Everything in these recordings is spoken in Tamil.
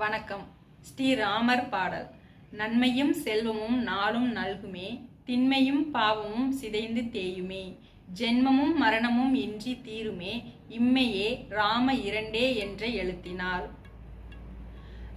வணக்கம். ஸ்ரீராமர் பாடல். நன்மையும் செல்வமும் நாளும் நல்குமே திண்மையும் பாவமும் சிதைந்து தேயுமே ஜென்மமும் மரணமும் இன்றி தீருமே இம்மையே ராம இரண்டே என்று எழுத்தினார்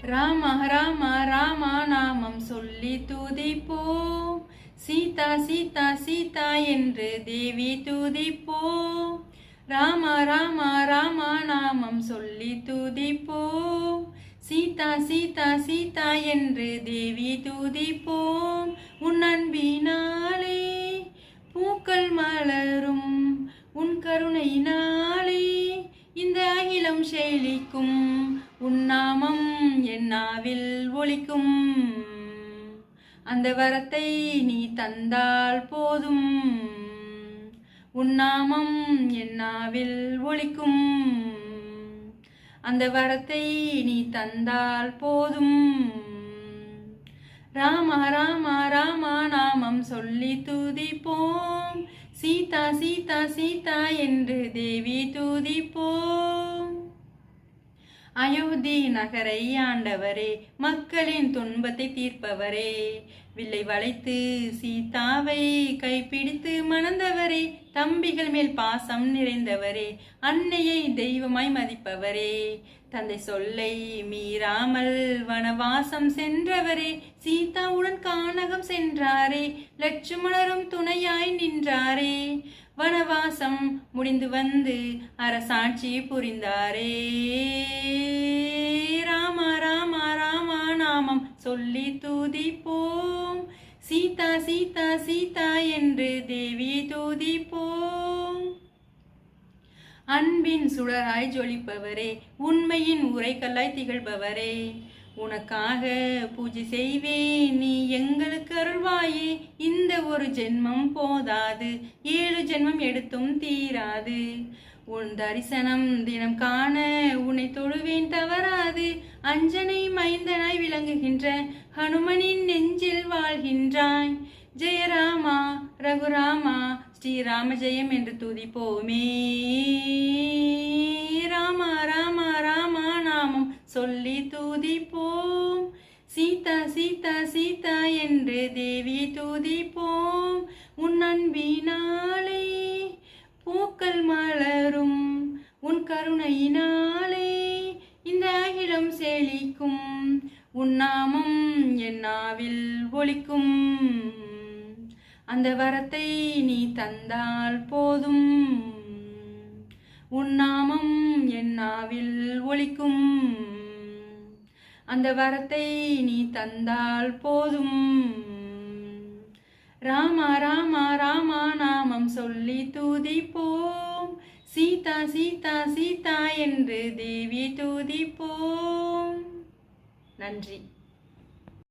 ராம ராம ராமா நாமம் சொல்லி துதிப்போம். சீதா சீதா சீதா என்று தேவி துதிப்போம். ராம ராம ராமா நாமம் சொல்லி துதிப்போம். சீதா சீதா சீதா என்று தேவி துதிப்போம். உன் அன்பினாலே பூக்கள் மலரும். உன் கருணையினாலே இந்த அகிலம் செயலிக்கும் உன் நாமம் என் நாவில் அந்த வரத்தை நீ தந்தால் போதும். உன் நாமம் என்னாவில் அந்த வரத்தை நீ தந்தால் போதும். ராமா ராமா ராமா நாமம் சொல்லி துதிப்போம். சீதா சீதா சீதா என்று தேவி துதிப்போம். அயோத்தி நகரை ஆண்டவரே மக்களின் துன்பத்தை தீர்ப்பவரே. வில்லை வளைத்து சீதாவை கைப்பிடித்து மணந்தவரே தம்பிகள் மேல் பாசம் நிறைந்தவரே அன்னையை தெய்வமாய் மதிப்பவரே. தந்தை சொல்லை மீறாமல் வனவாசம் சென்றவரே சீதாவுடன் கானகம் சென்றாரே லட்சுமணரும் துணையாய் நின்றாரே. வனவாசம் முடிந்து வந்து அரசாட்சி புரிந்தாரே. ராமா சொல்லி துதிப்போம். சீதா சீதா சீதா என்று தேவி துதிப்போம். அன்பின் சுடராய் ஜொலிப்பவரே உண்மையின் உரைக்கல்லாய் திகழ்பவரே உனக்காக பூஜை செய்வேன். நீ எங்களுக்கு அருள்வாயே இந்த ஒரு ஜென்மம் போதாது ஏழு ஜென்மம் எடுத்தும் தீராது. உன் தரிசனம் தினம் காண உன்னை தொழுவேன் தவறாது. அஞ்சனை மைந்தனாய் விளங்குகின்ற ஹனுமனின் நெஞ்சில் வாழ்கின்றாய். ஜெயராமா ரகுராமா ஸ்ரீராம ஜெயம் என்று துதிப்போமே. ராமா ராமா ராமா நாமம் சொல்லி துதிப்போம். சீதா சீதா சீதா என்று தேவி துதிப்போம். உன் அன்பினாலே பூக்கள் மலரும். உன் கருணையினாலே இந்த அகிலம் செழிக்கும். உன் நாமம் என் நாவில் ஒலிக்கும். அந்த வரத்தை நீ தந்தால் போதும். உன் நாமம் என் நாவில் ஒலிக்கும். அந்த வரத்தை நீ தந்தால் போதும். ராமா ராமா ராமா நாமம் சொல்லி தூதிப்போம். சீதா சீதா சீதா என்று தேவி தூதிப்போம். நன்றி.